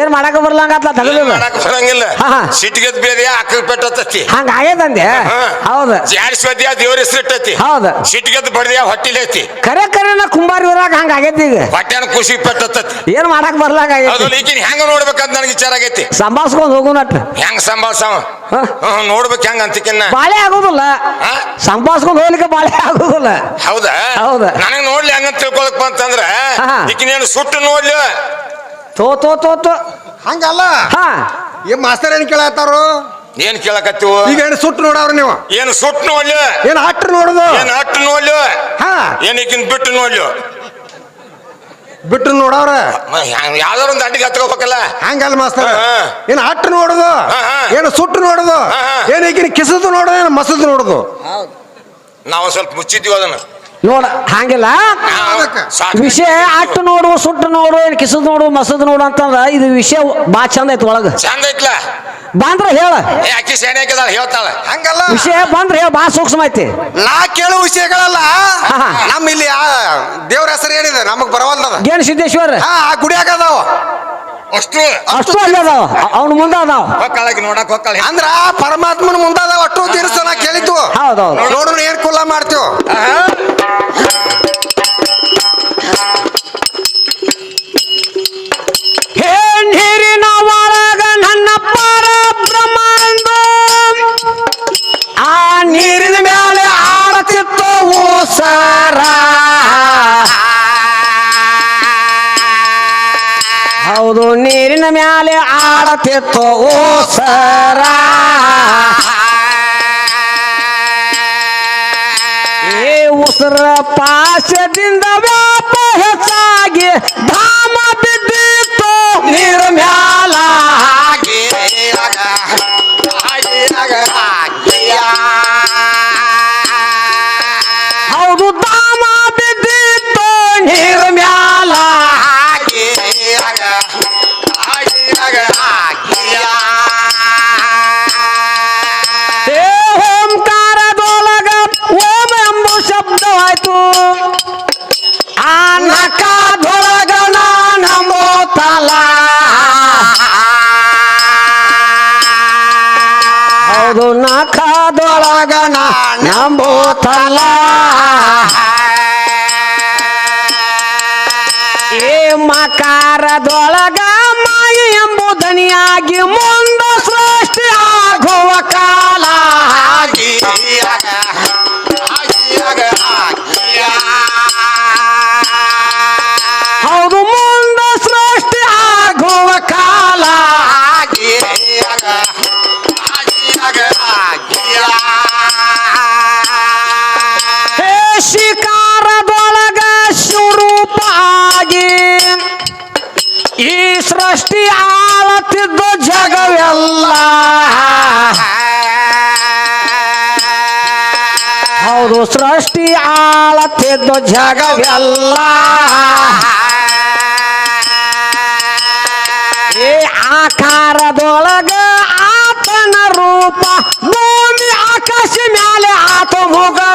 ಏನ್ ಮಾಡಕ ಬರ್ಲಂಗತ್ಲ ತಗಲಿಲ್ಲ ಮಾಡಕ್ ಬರಂಗಿಲ್ಲ. ಸಿಟ್ಟಿಗೆದ್ ಬೇರೆ ಅಕ್ಕಲ್ ಪೆಟ್ಟತಿ ಹಂಗ ಆಗ್ಯದಂದೆ ಹೌದ. ಜಾರಿಸ್ವದ್ಯ ದೇವ್ರ ಹೆಸರಿಟ್ಟತಿ ಹೌದ. ಸಿಟ್ಟಿಗೆದ್ ಬಡ್ದ್ಯಾ ಹೊಟ್ಟಿಲೆ ಐತಿ. ಕರೆ ಕರೆನ ಕುಂಬಾರಿ ಊರಾಗ ಹಂಗ ಆಗೈತಿ ಈಗ ಹೊಟ್ಟೆನ ಖುಷಿ ಪೆಟ್ಟತಿ ಏನ್ ಮಾಡಕ್ ಬರ್ಲಾಗ ಅದು ಆಗೈತಿ ಈಗಿನ ಹೆಂಗ ನೋಡ್ಬೇಕಂತ ನನಗೆ ವಿಚಾರ ಆಗೈತಿ. ಸಂಭಾಳ್ಸ್ಕೊಂಡ್ ಹೋಗುನಟ್ ಹೆಂಗ್ ಸಂಭಾಳ್ಸವ? ನೋಡ್ಬೇಕ ಹೆಂಗ ಅಂತಿಕಿನ್ನ. ಬಾಳೆ ಆಗೋದಿಲ್ಲ? ಸಂಭಾಳ್ಸ್ಕೊಂಡ್ ಹೋಗ್ಲಿಕ್ಕೆ ಬಾಳೆ ಆಗೋದಿಲ್ಲ. ಹೌದಾ? ಹೌದಾ. ನನಗ್ ನೋಡ್ಲಿ ಹಂಗಂತ ತಿಳ್ಕೊಳಕ್ ಬಂತಂದ್ರ. ಈಕಿನೇನು ಸುಟ್ಟು ನೋಡ್ಲಿ ತೋ ತೋ ತೋ ತೋ. ಹಂಗಲ್ಲ? ಹಾ. ಈ ಮಾಸ್ತರ್ ಏನ್ ಕೇಳತ್ತಾರು? ಏನ್ ಕೇಳಕತ್ತೀವು? ಈಗ ಏನು ಸುಟ್ಟು ನೋಡವ್ರ ನೀವು? ಏನ್ ಸುಟ್ಟು ನೋಡ್ಲಿ? ಏನ್ ಹಟ್ಟು ನೋಡುದು? ಏನ್ ಹಟ್ಟು ನೋಡ್ಲಿ? ಹಾ. ಏನಕ್ಕಿನ್ ಬಿಟ್ಟು ನೋಡ್ಲಿ? ಬಿಟ್ಟು ನೋಡವ್ರ? ಯಾವ್ದಾರ ಒಂದು ಅಡ್ಡಿಗೆ ಹತ್ಕೋಬೇಕಲ್ಲ? ಹಂಗಲ್ಲ ಮಾಸ್ತರ್. ಏನ್ ಹಟ್ಟು ನೋಡುದು. ಏನು ಸುಟ್ಟು ನೋಡುದು. ಏನ್ ಈಗಿನ ಕಿಸದು ನೋಡುದು ಏನು ಮಸದು ನೋಡುದು? ನಾವು ಸ್ವಲ್ಪ ಮುಚ್ಚಿದ್ವಿ ಅದನ್ನ. ನೋಡ ಹಂಗಿಲ್ಲ? ವಿಷಯ ಅಟ್ಟು ನೋಡು ಸುಟ್ಟು ನೋಡು ಏನ್ ಕಿಸದ್ ನೋಡು ಮಸದ್ ನೋಡು ಅಂತಂದ್ರ ಇದು ವಿಷಯ ಬಾ ಚಂದ ಐತಿ ಒಳಗ. ಚಂದ ಐತ್ಲ ಬಂದ್ರ ಹೇಳ. ಅಕ್ಕಿ ಸೇನೆ ಹಾಕಿದಾಳ ಹೇಳ್ತಾಳ. ಹಂಗಲ್ಲ. ವಿಷಯ ಬಂದ್ರ ಹೇಳ ಬಾ ಸೂಕ್ಷ್ಮ ಐತಿ. ನಾ ಕೇಳೋ ವಿಷಯಗಳಲ್ಲ. ನಮ್ಮ ಇಲ್ಲಿ ಆ ದೇವ್ರ ಹೆಸರು ಏನಿದೆ ನಮಗ್ ಬರವಲ್ದದ. ಏನ್ ಸಿದ್ದೇಶ್ವರ. ಹಾ ಆ ಗುಡಿಯಾಗ ಅದಾವ? ಅಷ್ಟು. ಅಷ್ಟು ಅಲ್ಲಿ ಅದಾವ. ಅವ್ನ ಮುಂದೆ ಅದಾವ. ಹೊಕ್ಕಳಾಗಿ ನೋಡಕ್ ಹೊಕ್ಕಳ. ಅಂದ್ರ ಪರಮಾತ್ಮನ ಮುಂದಾದ ಅಷ್ಟು ತೀರ್ಸ ನಾ ಕೇಳಿದ್ದು. ಹೌದೌದು. ನೋಡು ಏನ್ ಕುಲ್ಲ ಮಾಡ್ತೀವಿ. ಹೌದು ನೀರಿನ ಮೇಲೆ ಆಡತಿತ್ತು ಓಸರ ಏ ಉಸಿರ ಪಾಶದಿಂದ ವ್ಯಾಪ ಹೆಚ್ಚಾಗಿ ಧಾಮ ಬಿದ್ದಿತ್ತು ನೀರ ಮ್ಯಾಲ ಹಾಗೆ ನಖದೊಳಗ ನಂಬೋತಲ ಏ ಮಕಾರದೊಳಗ ಮಾಯ ಎಂಬುದನಿಯಾಗಿ ಮುಂದ ಸೃಷ್ಟಿ ಆಗುವ ಕಾಲ. ಹೌದು ಸೃಷ್ಟಿ ಆಳತಿದ್ದು ಜಗವೆಲ್ಲ. ಏ ಆಕಾರದೊಳಗ ಆತನ ರೂಪ ಭೂಮಿ ಆಕಾಶ ಮೇಲೆ ಆತ ಮುಗಲ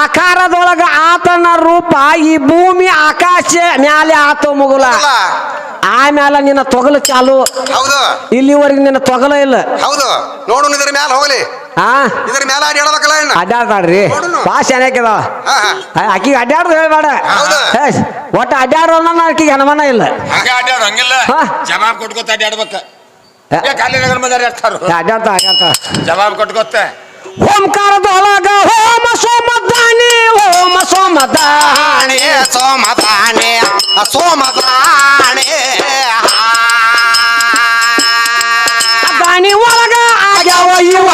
ಆಕಾರದೊಳಗ ಆತನ ರೂಪ ಈ ಭೂಮಿ ಆಕಾಶ ಮ್ಯಾಲೆ ಆತ ಮುಗುಲ? ಆಮ್ಯಾಲ ನಿನ್ನ ತೊಗಲು ಚಾಲು. ಹೌದು. ಇಲ್ಲಿವರೆಗೆ ನಿನ್ನ ತೊಗಲ ಇಲ್ಲ. ಹೌದು. ನೋಡು ಇದ್ರ ಮ್ಯಾಲ ಹೋಗಲಿ. ಆ? ಇದ್ರ ಮ್ಯಾಲ ಅಡ್ಯಾಡಬೇಕಲ್ಲ ಇನ್ನ. ಅಡ್ಡಾಡ್ತಾಡ್ರಿ ಭಾಷೆ ಭಾಳ ಚೆನ್ನಾಗಿದಾವ ಹಾ, ಹಾ. ಆಕಿಗೆ ಅಡ್ಡಾಡ್ದು ಹೇಳ್ಬೇಡ. ಒಟ್ಟು ಅಡ್ಡಾಡೋ ಆಕಿಗೆ ಅನುಮಾನ ಇಲ್ಲ. ಹಂಗ ಹಂಗಿಲ್ಲ. ಜವಾಬ್ ಕೊಟ್ಕೋತ ಅಡ್ಯಾಡ್ಬೇಕ. ಅಡ್ಡಾಡ್ತ ಅಡ್ಡಾಡ್ತಾ ಜವಾಬ್ ಕೊಟ್ಕೋತ. ಓಂಕಾರದೊಳಗ ಸೋಮದಾಣೆ ಸೋಮದಾಣೆ ಸೋಮದಾನೆ ದಾನಿ ಒಳಗ ಆಗ್ಯಾವ ಇವ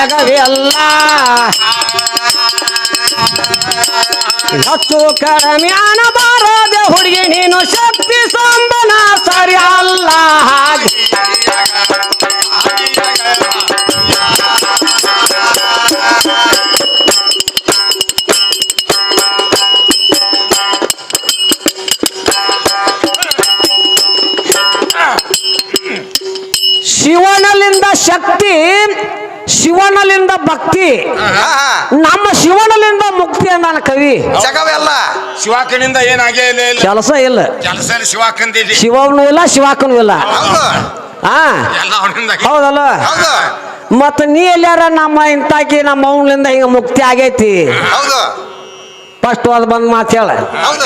ಜಗವೆಲ್ಲ ಹೆಚ್ಚು ಕಡಿಮೆ ಬಾರದೆ ಹುಡುಗಿ ನೀನು ಶಕ್ತಿ ಸಂಬನ ನಮ್ಮ ಶಿವನಲಿಂದ ಮುಕ್ತಿ ಅಂದಾನ ಕವಿ. ಜಗವೆಲ್ಲ. ಶಿವಾಕನಿಂದ ಏನಾಗೇ ಇಲ್ಲ ಕೆಲಸ ಇಲ್ಲ. ಕೆಲಸ ಶಿವಾಕಂದಿಲ್ಲಿ ಶಿವನು ಇಲ್ಲ ಶಿವಾಕನು ಇಲ್ಲ. ಹಾ. ಹೌದಲ್ಲ? ಹೌದು. ಮತ್ತ ನೀ ಎಲ್ಲಾರ ನಮ್ಮ ಇಂತಾಕಿ ನಮ್ಮ ಅವನಿಂದ ಹಿಂಗ ಮುಕ್ತಿ ಆಗೈತಿ? ಹೌದು. ಫಸ್ಟ್ ಅದ್ ಬಂದ್ ಮಾತು ಹೇಳ. ಹೌದು.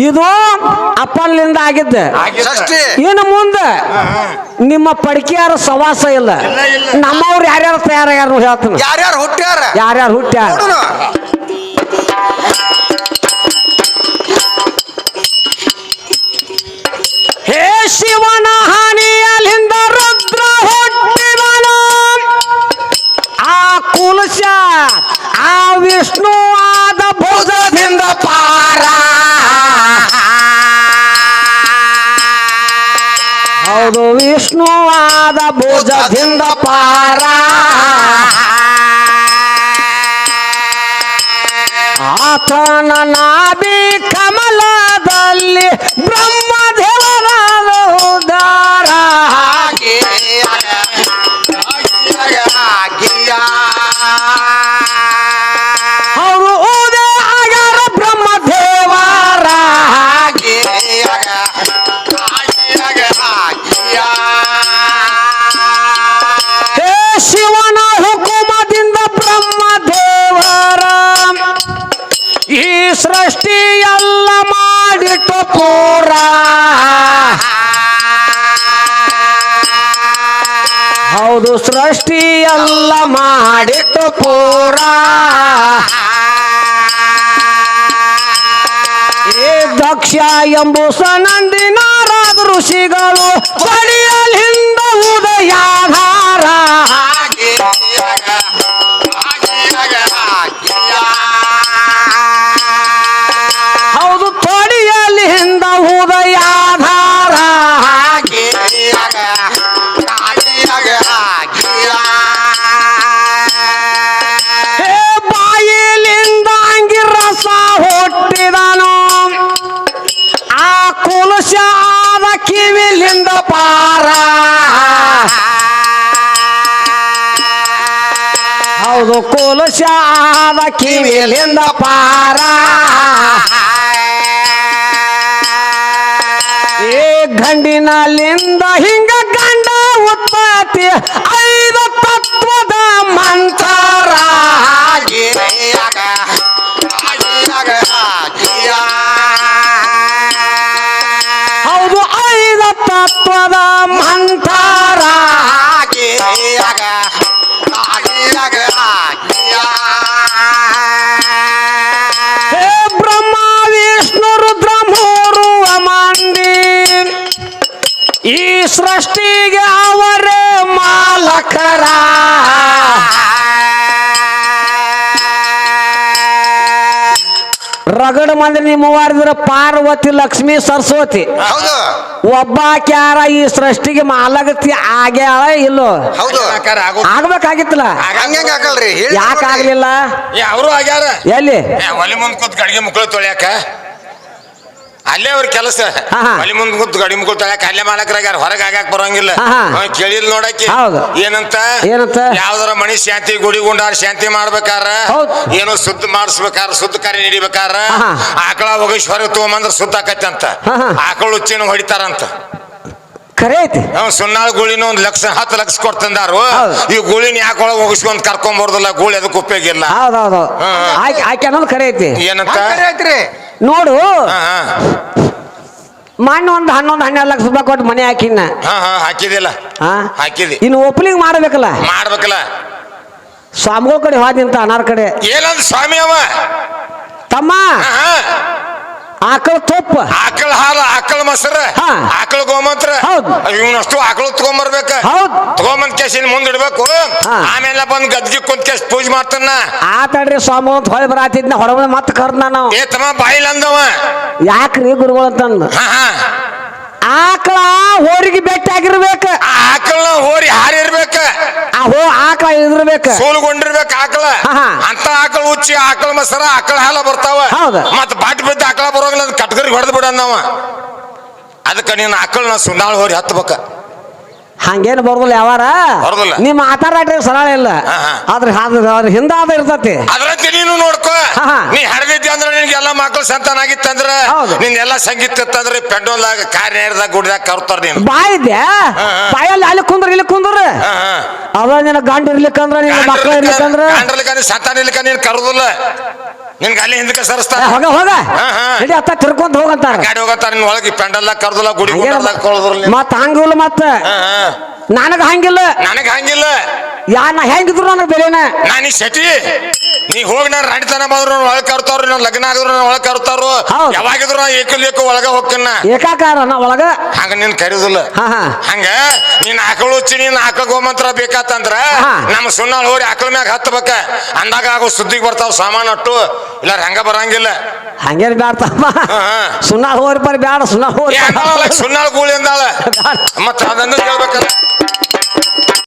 ಇದು ಅಪ್ಪನಿಂದ ಆಗಿದ್ದೆ. ಇನ್ನು ಮುಂದೆ ನಿಮ್ಮ ಪಡಿಕೆಯಾರ ಸವಾಸ ಇಲ್ಲ. ನಮ್ಮವ್ರು ಯಾರ್ಯಾರು ತಯಾರಾಗ್ಯಾರ ಹೇಳ್ತಾನೆ. ಹೇಳ್ತಾನ ಯಾರ್ಯಾರು ಹುಟ್ಟ್ಯಾರ? ಯಾರ್ಯಾರು ಹುಟ್ಟ್ಯಾರ? ಹೇ ಶಿವನ ಹಾನಿಯಲ್ಲಿಂದ ರುದ್ರ ಹುಟ್ಟಿವನ ಆ ಕುಲಶ ಆ ವಿಷ್ಣು ಹೌದು ವಿಷ್ಣುವಾದ ಭುಜದಿಂದ ಪಾರ. ಆತನ ನಾಭಿ ಕಮಲದಲ್ಲಿ ಸೃಷ್ಟಿ ಎಲ್ಲ ಮಾಡಿಟ್ಟು ಪೂರ. ದಕ್ಷ ಎಂಬು ಸನಂದಿನ ಋಷಿಗಳು ಬಡಿಯಲ್ ಹಿಂದ ಹೌದು ಕೋಲುಶಾದ ಕಿವಿಯಲ್ಲಿಂದ ಪಾರ. ಏ ಗಂಡಿನಲ್ಲಿಂದ ಹಿಂಗ ಗಂಡ ಉತ್ಪತ್ತಿ ಐದು ತತ್ವದ ಮಂತ್ರ. ಸೃಷ್ಟಿಗೆ ಅವರೇ ಮಾಲಕರ. ರಗಡ ಮಂದಿ ನಿಮ್ಮ ವಾರಿದ್ರ ಪಾರ್ವತಿ ಲಕ್ಷ್ಮಿ ಸರಸ್ವತಿ. ಹೌದು. ಒಬ್ಬ ಕ್ಯಾರ ಈ ಸೃಷ್ಟಿಗೆ ಮಾಲಗತಿ ಆಗ್ಯಾಳ ಇಲ್ಲೋ? ಆಗ್ಬೇಕಾಗಿತ್ತಲ್ಲ? ಯಾಕಾಗ್ಲಿಲ್ಲ ಅವರು ಆಗ್ಯಾರ. ಎಲ್ಲಿ? ಒಲೆ ಒಲಿ ಮುಂದ್ ಕೂತ್ ಗಡಿಗೆ ಮುಕ್ಕಳು ತೊಳ್ಯಾಕ. ಅಲ್ಲೇ ಅವ್ರ ಕೆಲಸ ಅಲ್ಲಿ ಹಾ. ಮುಂದ್ ಕೂತ್ ಗಡಿ ಮುಕ್ಕಳು ತೊಳ್ಯಾಕ ಅಲ್ಲೇ ಮಾಲಕರಾಗ್ಯಾರ ಹೊರಗೆ ಆಗಾಕ ಬರೋಂಗಿಲ್ಲ ಹಾ, ಹಾ. ಅವ ಕೇಳಿಲ್ ನೋಡಕ್ಕೆ ಹೌದು. ಏನಂತ ಏನಂತ? ಯಾವ್ದಾರ ಮಣಿ ಶಾಂತಿ ಗುಡಿ ಗುಂಡಾರ ಶಾಂತಿ ಮಾಡ್ಬೇಕಾರ ಹೌದು. ಏನೋ ಶುದ್ಧ ಮಾಡಿಸ್ಬೇಕಾರ ಶುದ್ಧ ಕಾರ್ಯ ನಡಿಬೇಕಾರ ಹಾ, ಹಾ. ಆಕಳ ಹೋಗೇಶ್ವರ ಹೊರಗೆ ತಗೊಂಬಂದ್ರ ಸುದ್ದ ಆಕೈತಿ ಅಂತ ಹಾ, ಹಾ. ಆಕಳ ಉಚ್ಚಿನ ಹೊಡಿತಾರಂತ ಖರೆ ಐತಿ ಅವ್ ಸುನ್ನಾಳ ಗುಳಿನ ಒಂದ್ ಲಕ್ಷ ಹತ್ತು ಲಕ್ಷ ಕೊಡ್ತಂದಾರು ಹೌದು. ಈ ಗುಳಿನ ಯಾಕೊಳಗ ಹೋಗಿಸ್ಕೊಂಡ್ ಕರ್ಕೊಂಡ್ ಬರ್ದಲ್ಲ ಗುಳಿ ಅದಕ್ಕೆ ಉಪಯೋಗ ಇಲ್ಲ ಹೌದೌದು ಹಾ, ಹಾ. ಆಕೆ ಆಕೆ ಅನ್ನೋದು ಖರೆ ಐತಿ ಏನಂತ ಐತ್ರಿ ನೋಡು. ಮಣ್ಣು ಒಂದು ಹನ್ನೊಂದು ಹನ್ನೆರಡು ಲಕ್ಷ ರೂಪಾಯಿ ಕೊಟ್ಟು ಮನೆ ಹಾಕಿನ ಹಾ ಹಾ ಹಾಕಿದಿಲ್ಲ ಹಾ? ಹಾಕಿದಿ ಇನ್ನು ಓಪನಿಂಗ್ ಮಾಡಬೇಕಲ್ಲ? ಮಾಡ್ಬೇಕಲ್ಲ. ಸ್ವಾಮಿಗಳ ಕಡೆ ಹೋದಿಂತ ಅನಾರ್ ಕಡೆ ಏನಂದ ಸ್ವಾಮಿ ಅವ? ತಮ್ಮ. ಆಕಳ ತುಪ್ಪ. ಆಕಳ ಹಾಲು ಆಕಳ ಮೊಸರ ಹಾ. ಆಕಳ ಗೋಮಂತ್ರ. ಹೌದು. ಇವನಷ್ಟು ಆಕಳು ತಗೊಂಬರ್ಬೇಕ ಹೌದು. ತಗೊಂಬಂದ್ ಕೇಸಿನ ಮುಂದ್ ಇಡ್ಬೇಕು. ಹಾ. ಆಮೇಲೆ ಬಂದ್ ಗದ್ಗಿ ಕುಂತ್ ಕೇಸ್ ಪೂಜೆ ಮಾಡ್ತಾನ. ಆತಾಡ್ರಿ ಸ್ವಾಮಿ ಅಂತ ಹೊಳೆ ಬರಾತಿದ್ನ ಹೊರಗೆ ಮತ್ತೆ ಕರ್ದ ನಾವು ಏ ತಮ್ಮ ಬಾಯಿಲ್ ಅಂದವ. ಯಾಕ್ರಿ ಗುರುಗಳು ಅಂತಂದು? ಹಾ ಹಾ. ಆಕಳ ಹೋರಿಗೆ ಬೆಟ್ಟ ಆಗಿರ್ಬೇಕ. ಆಕಳ ಹೋರಿ ಹಾರಿರ್ಬೇಕ ಆ ಹೋ ಆಕಳ ಇದಿರ್ಬೇಕ ಸೋಲುಗೊಂಡಿರ್ಬೇಕ ಆಕಳ. ಅಂತ ಆಕಳ ಉಚ್ಚಿ ಆಕಳ ಮಸರ ಆಕಳ ಹಾಲ ಬರ್ತಾವ. ಮತ್ ಬಾಟ್ ಬಿದ್ದ ಆಕಳ ಬರೋಂಗಿಲ್ಲ ಅದ್ ಕಟ್ಗರಿಗೆ ಹೊಡೆದ್ ಬಿಡ ನಾವ. ಅದಕ್ಕ ನೀನ್ ಆಕಳನ ಸುಂದಾಳ ಹೋರಿ ಹತ್ಬೇಕ. ಹಂಗೇನು ಬರೋದಿಲ್ಲ ಯಾವಾರ ಬರೋದಿಲ್ಲ. ನಿಮ್ಮ ಮಾತಾಡ್ರಿ ಸರಳ ಇಲ್ಲ ಹಾ, ಹಾ. ಆದ್ರೆ ಅದ್ರ ಅದ್ರ ಹಿಂದ ಅದ ಇರ್ತತಿ ಅದ್ರಂತೆ ನೀನು ನೋಡ್ಕೋ ಹಾ, ಹಾ. ನೀ ಹಡದಿದ್ದೆ ಅಂದ್ರೆ ನಿನ್ಗೆ ಎಲ್ಲ ಮಕ್ಕಳು ಸಂತಾನ ಆಗಿತ್ತಂದ್ರ ಹೌದು. ನಿನ್ ಎಲ್ಲ ಸಂಗೀತ ಇತ್ತಂದ್ರೆ ಪೆಂಡೋಲ್ದಾಗ ಕಾರ್ಯದಾಗ ಗುಡ್ದಾಗ ಕರ್ತಾರ ನೀನು ಬಾಯಿದ್ಯಾ ಹಾ, ಹಾ. ಬಾಯಲ್ಲಿ ಅಲ್ಲಿ ಕುಂದ್ರ ಇಲ್ಲಿ ಕುಂದ್ರ ಹಾ, ಹಾ. ಅದ ನಿನ್ನ ಗಂಡ ಇರ್ಲಿಕ್ಕಂದ್ರ ನಿನ್ನ ಮಕ್ಕಳು ಇರ್ಲಿಕ್ಕಂದ್ರ ಕಾಂಡ್ರಲಿಕ ನೀನ್ ಸಂತಾನ ಇರ್ಲಿಕ್ಕ ನೀನ್ ಕರುದಿಲ್ಲ ನಿನ್ಗೆ ಅಲ್ಲಿ ಹಿಂದಕ್ಕೆ ಸರಿಸ್ತಾರ? ಹೋಗ ಹೋಗ. ಹಾ, ಹಾ. ನಡಿ ಅತ್ತ ತಿರ್ಕೊಂತ ಹೋಗಂತಾರ. ಗಾಡಿ ಹೋಗತ್ತಾರ ನಿನ್ ಒಳಗೆ ಪೆಂಡಲ್ಲ ಕರ್ದಲ್ಲ ಗುಡಿ ಮತ್ತ ಹಂಗಿಲ್ಲ ಮತ್ತ. ನನಗ ಹಂಗಿಲ್ಲ. ನನಗ ಹಂಗಿಲ್ಲ. ಯಾ ನಾ ಹೆಂಗಿದ್ರು ನನಗ ಬೆಲೆನ? ನಾನು ಶೆಟಿ ನೀ ಹೋಗಿ ನಾನು ರಾಣಿತನ ಬಂದ್ರು ಒಳಗೆ ಕರ್ತಾರ ನಾನು ಲಗ್ನ ಆಗಿದ್ರು ನಾನು ಒಳಗೆ ಕರ್ತಾರು ಹೌದು. ಯಾವಾಗಿದ್ರು ನಾ ಏಕಲ್ ಏಕ ಒಳಗ ಹೋಗ್ಕನ್ನ ಏಕಾಕಾರ ನಾ ಒಳಗ? ಹಂಗ ನೀನ್ ಕರೀದಿಲ್ಲ. ಹಾ ಹಾ. ಹಂಗ ನೀನ್ ಆಕಳು ಉಚ್ಚಿ ನೀನ್ ಆಕಳ ಗೋಮಂತ್ರ ಬೇಕಾತಂದ್ರ ಹಾ. ನಮ್ಮ ಸುಣ್ಣಾಳ ಹೋರಿ ಆಕಳ ಮ್ಯಾಗ ಹತ್ತಬೇಕ ಅಂದಾಗ ಆಗೋ ಸುದ್ದಿಗೆ ಬರ್ತಾವ ಸಾಮಾನು ಅಟ್ಟು. ಇಲ್ಲ ಹಂಗ ಬರಂಗಿಲ್ಲ. ಹಂಗೇನ್ ಹಾ, ಹಾ. ಸುಣ್ಣ ಹೋರಿ ಪರಿ ಬ್ಯಾಡ ಸುಣ್ಣ ಹೋರಿ ಏ ಅಂದಾಳ ಸುಣ್ಣಾಳ ಗೂಳಿ ಅಂದಾಳ ಬ್ಯಾಡ. ಮತ್ತ ಅದನ್ನ ಹೇಳ್ಬೇಕಲ್ಲ.